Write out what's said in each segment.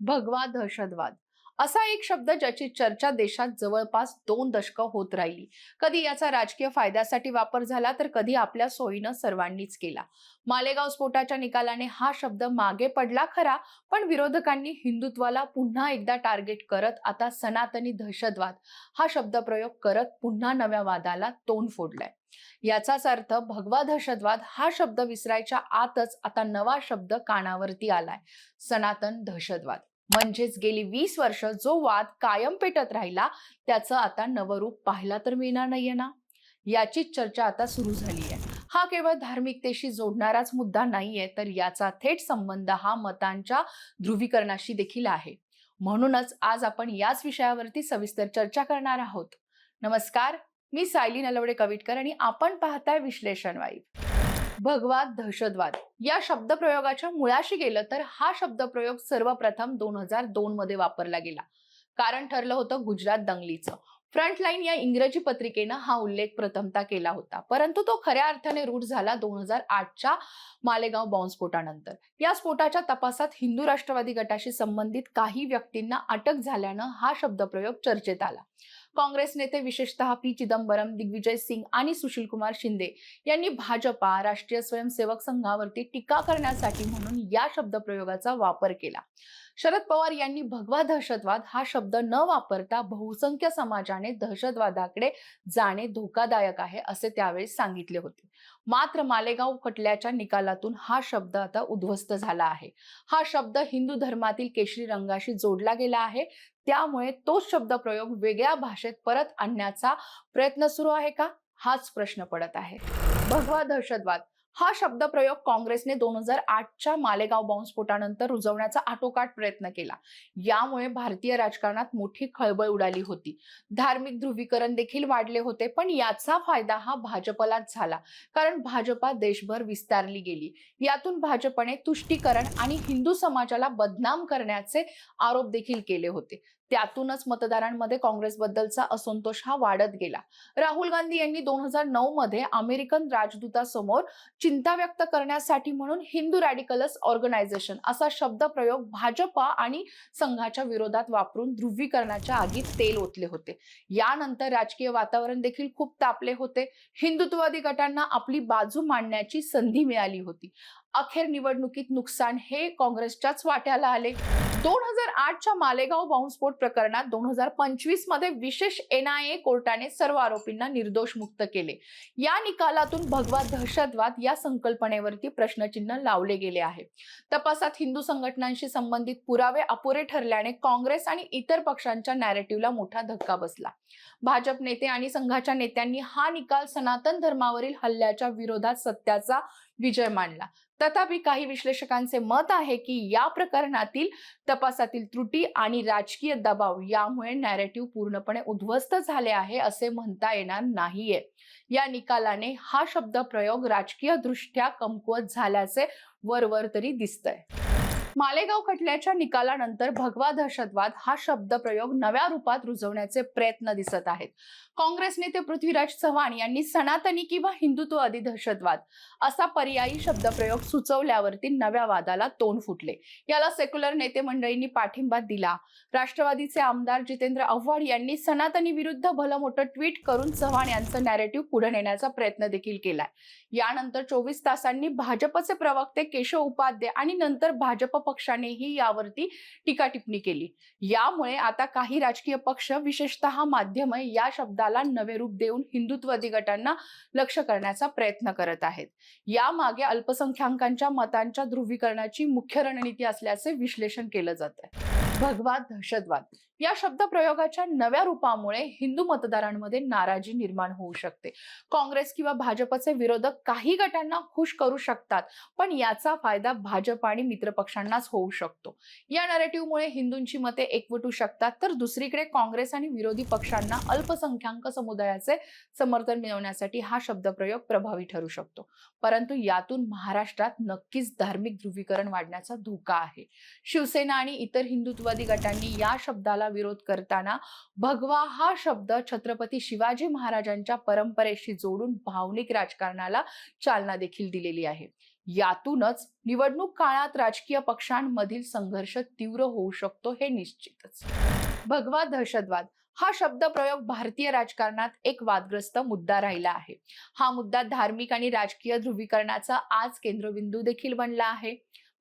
भगवा दहशतवाद. असा एक शब्द ज्याची चर्चा देशात जवळपास दोन दशकं होत राहिली. कधी याचा राजकीय फायद्यासाठी वापर झाला तर कधी आपल्या सोयीनं सर्वांनीच केला. मालेगाव स्फोटाच्या निकालाने हा शब्द मागे पडला खरा पण विरोधकांनी हिंदुत्वाला पुन्हा एकदा टार्गेट करत आता सनातनी दहशतवाद हा शब्दप्रयोग करत पुन्हा नव्या वादाला तोंड फोडलाय. याचाच अर्थ भगवा दहशतवाद हा शब्द विसरायच्या आतच आता नवा शब्द कानावरती आलाय. सनातन दहशतवाद. म्हणजेच गेली वीस वर्ष जो वाद कायम पेटत राहिला त्याचं आता नवरूप पाहायला तर मिळणार नाहीये ना? याचीच चर्चा आता सुरू झाली आहे हा केवळ धार्मिकतेशी जोडणाराच मुद्दा नाहीये तर याचा थेट संबंध हा मतांच्या ध्रुवीकरणाशी देखील आहे. म्हणूनच आज आपण याच विषयावरती सविस्तर चर्चा करणार आहोत. नमस्कार मी सायली नलवडे कविटकर आणि आपण पाहताय विश्लेषण वाईफ भगवा दहशतवाद. या शब्दप्रयोगाच्या मुळाशी गेलं तर हा शब्दप्रयोग सर्वप्रथम दोन हजार दोन मध्ये वापरला गेला. कारण ठरलं होतं गुजरात दंगलीचं. फ्रंटलाईन या इंग्रजी पत्रिकेनं हा उल्लेख प्रथमता केला होता. परंतु तो खऱ्या अर्थाने रूढ झाला दोन हजार आठच्या मालेगाव बॉम्बस्फोटानंतर या स्फोटाच्या तपासात हिंदू राष्ट्रवादी गटाशी संबंधित काही व्यक्तींना अटक झाल्यानं हा शब्दप्रयोग चर्चेत आला. काँग्रेस नेते विशेषतः पी. चिदंबरम दिग्विजय सिंग आणि सुशील कुमार शिंदे यांनी भाजपा राष्ट्रीय स्वयंसेवक संघावरती टीका करण्यासाठी म्हणून या शब्दप्रयोगाचा वापर केला. शरद पवार यांनी भगवा दहशतवाद हा शब्द न वापरता बहुसंख्य समाजाने दहशतवादाकडे जाणे धोकादायक आहे असे त्यावेळी सांगितले होते. मात्र मालेगाव खटल्याच्या निकालातून हा शब्द आता उद्ध्वस्त झाला आहे. हा शब्द हिंदू धर्मातील केशरी रंगाशी जोडला गेला आहे. त्यामुळे तोच शब्दप्रयोग वेगळ्या भाषेत परत आणण्याचा प्रयत्न सुरू आहे का? हाच प्रश्न पडत आहे. भगवा दहशतवाद. हा शब्दप्रयोग काँग्रेसने दोन हजार आठच्या मालेगाव बॉम्बस्फोटानंतर रुजवण्याचा आटोकाट प्रयत्न केला. यामुळे भारतीय राजकारणात मोठी खळबळ उडाली होती. धार्मिक ध्रुवीकरण देखील वाढले होते पण याचा फायदा हा भाजपलाच झाला. कारण भाजपा देशभर विस्तारली गेली. यातून भाजपने तुष्टीकरण आणि हिंदू समाजाला बदनाम करण्याचे आरोप देखील केले होते. त्यातूनच मतदारांमध्ये काँग्रेसबद्दलचा असंतोष हा वाढत गेला. राहुल गांधी यांनी दोन हजार नऊ मध्ये अमेरिकन राजदूतासमोर चिंता व्यक्त करण्यासाठी म्हणून हिंदू रॅडिकलस ऑर्गनायझेशन असा शब्दप्रयोग भाजपा आणि संघाच्या विरोधात वापरून ध्रुवीकरणाच्या आगीत तेल ओतले होते. यानंतर राजकीय वातावरण देखील खूप तापले होते. हिंदुत्ववादी गटांना आपली बाजू मांडण्याची संधी मिळाली होती. अखेर निवडणुकीत नुकसान हे काँग्रेसच्याच वाट्याला आले. दोन हजार आठच्या मालेगाव बॉम्बस्फोट प्रकरणात दोन हजार पंचवीसमध्ये विशेष एनआयए कोर्टाने सर्व आरोपींना निर्दोष मुक्त केले. या निकालातून भगवा दहशतवाद या संकल्पनेवरती प्रश्नचिन्ह लावले गेले आहे. तपासात हिंदू संघटनांशी संबंधित पुरावे अपुरे ठरल्याने काँग्रेस आणि इतर पक्षांच्या नॅरेटिव्हला मोठा धक्का बसला. भाजप नेते आणि संघाच्या नेत्यांनी हा निकाल सनातन धर्मावरील हल्ल्याच्या विरोधात सत्याचा विजय मानला तथापि काही विश्लेषकांचे मत आहे की या प्रकरणातील तपासातील त्रुटी आणि राजकीय दबाव यामुळे नॅरेटिव्ह पूर्णपणे उद्ध्वस्त झाले आहे असे म्हणता येणार नाहीये. या निकालाने हा शब्द प्रयोग राजकीय दृष्ट्या कमकुवत झाल्याचे वरवर तरी दिसतंय. मालेगाव खटल्याच्या निकालानंतर भगवा दहशतवाद हा शब्दप्रयोग नव्या रूपात रुजवण्याचे प्रयत्न दिसत आहेत. काँग्रेस नेते पृथ्वीराज चव्हाण यांनी सनातनी किंवा हिंदुत्ववादी दहशतवाद असा पर्यायी शब्दप्रयोग सुचवल्यावरती नव्या वादाला तोंड फुटले. याला सेक्युलर नेते मंडळींनी पाठिंबा दिला. राष्ट्रवादीचे आमदार जितेंद्र आव्हाड यांनी सनातनी विरुद्ध भलं मोठं ट्विट करून चव्हाण यांचं नॅरेटिव्ह पुढे नेण्याचा प्रयत्न देखील केलाय. यानंतर चोवीस तासांनी भाजपचे प्रवक्ते केशव उपाध्ये आणि नंतर भाजप पक्षानेही यावरती टीका टिप्पणी केली. यामुळे आता काही राजकीय पक्ष विशेषतः माध्यम या शब्दाला नवे रूप देऊन हिंदुत्ववादी गटांना लक्ष करण्याचा प्रयत्न करत आहेत. यामागे अल्पसंख्याकांच्या मतांच्या ध्रुवीकरणाची मुख्य रणनीती असल्याचे विश्लेषण केलं जात आहे भगवा दहशतवाद. या शब्दप्रयोगाच्या नव्या रूपामुळे हिंदू मतदारांमध्ये नाराजी निर्माण होऊ शकते. काँग्रेस किंवा भाजपचे विरोधक काही गटांना खुश करू शकतात पण याचा फायदा भाजप आणि मित्रपक्षांनाच होऊ शकतो. या नरेटिव्हमुळे हिंदूंची मते एकवटू शकतात तर दुसरीकडे काँग्रेस आणि विरोधी पक्षांना अल्पसंख्याक समुदायाचे समर्थन मिळवण्यासाठी हा शब्दप्रयोग प्रभावी ठरू शकतो. परंतु यातून महाराष्ट्रात नक्कीच धार्मिक ध्रुवीकरण वाढण्याचा धोका आहे. शिवसेना आणि इतर हिंदुत्ववादी गटांनी या शब्दाला विरोध करताना भगवा हा शब्द छत्रपती शिवाजी महाराजांच्या परंपरेशी जोडून भावनिक राजकारणाला चालना देखील दिलेली आहे. यातूनच निवडणूक काळात राजकीय पक्षांमधील संघर्ष तीव्र होऊ शकतो हे निश्चितच. भगवा दहशतवाद हा शब्दप्रयोग भारतीय राजकारणात एक वादग्रस्त मुद्दा राहिला आहे. हा मुद्दा धार्मिक आणि राजकीय ध्रुवीकरणाचा आज केंद्रबिंदू देखील बनला आहे.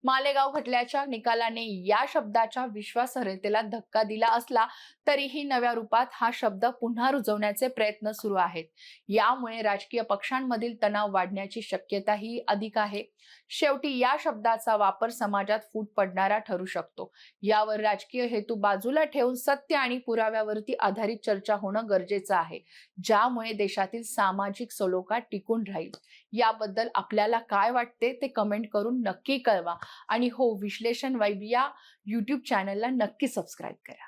मालेगाव खटल्याच्या निकालाने या शब्दाच्या विश्वासार्हतेला धक्का दिला असला तरीही नव्या रूपात हा शब्द पुन्हा रुजवण्याचे प्रयत्न सुरू आहेत. यामुळे राजकीय पक्षांमधील तणाव वाढण्याची शक्यताही अधिक आहे. शेवटी या शब्दाचा वापर समाजात फूट पडणारा ठरू शकतो. यावर राजकीय हेतू बाजूला ठेवून सत्य आणि पुराव्यावरती आधारित चर्चा होणं गरजेचं आहे. ज्यामुळे देशातील सामाजिक सलोखा टिकून राहील. याबद्दल आपल्याला काय वाटते ते कमेंट करून नक्की कळवा. आणि हो विश्लेषण वाईब या यूट्यूब चॅनलला नक्की सबस्क्राईब करा.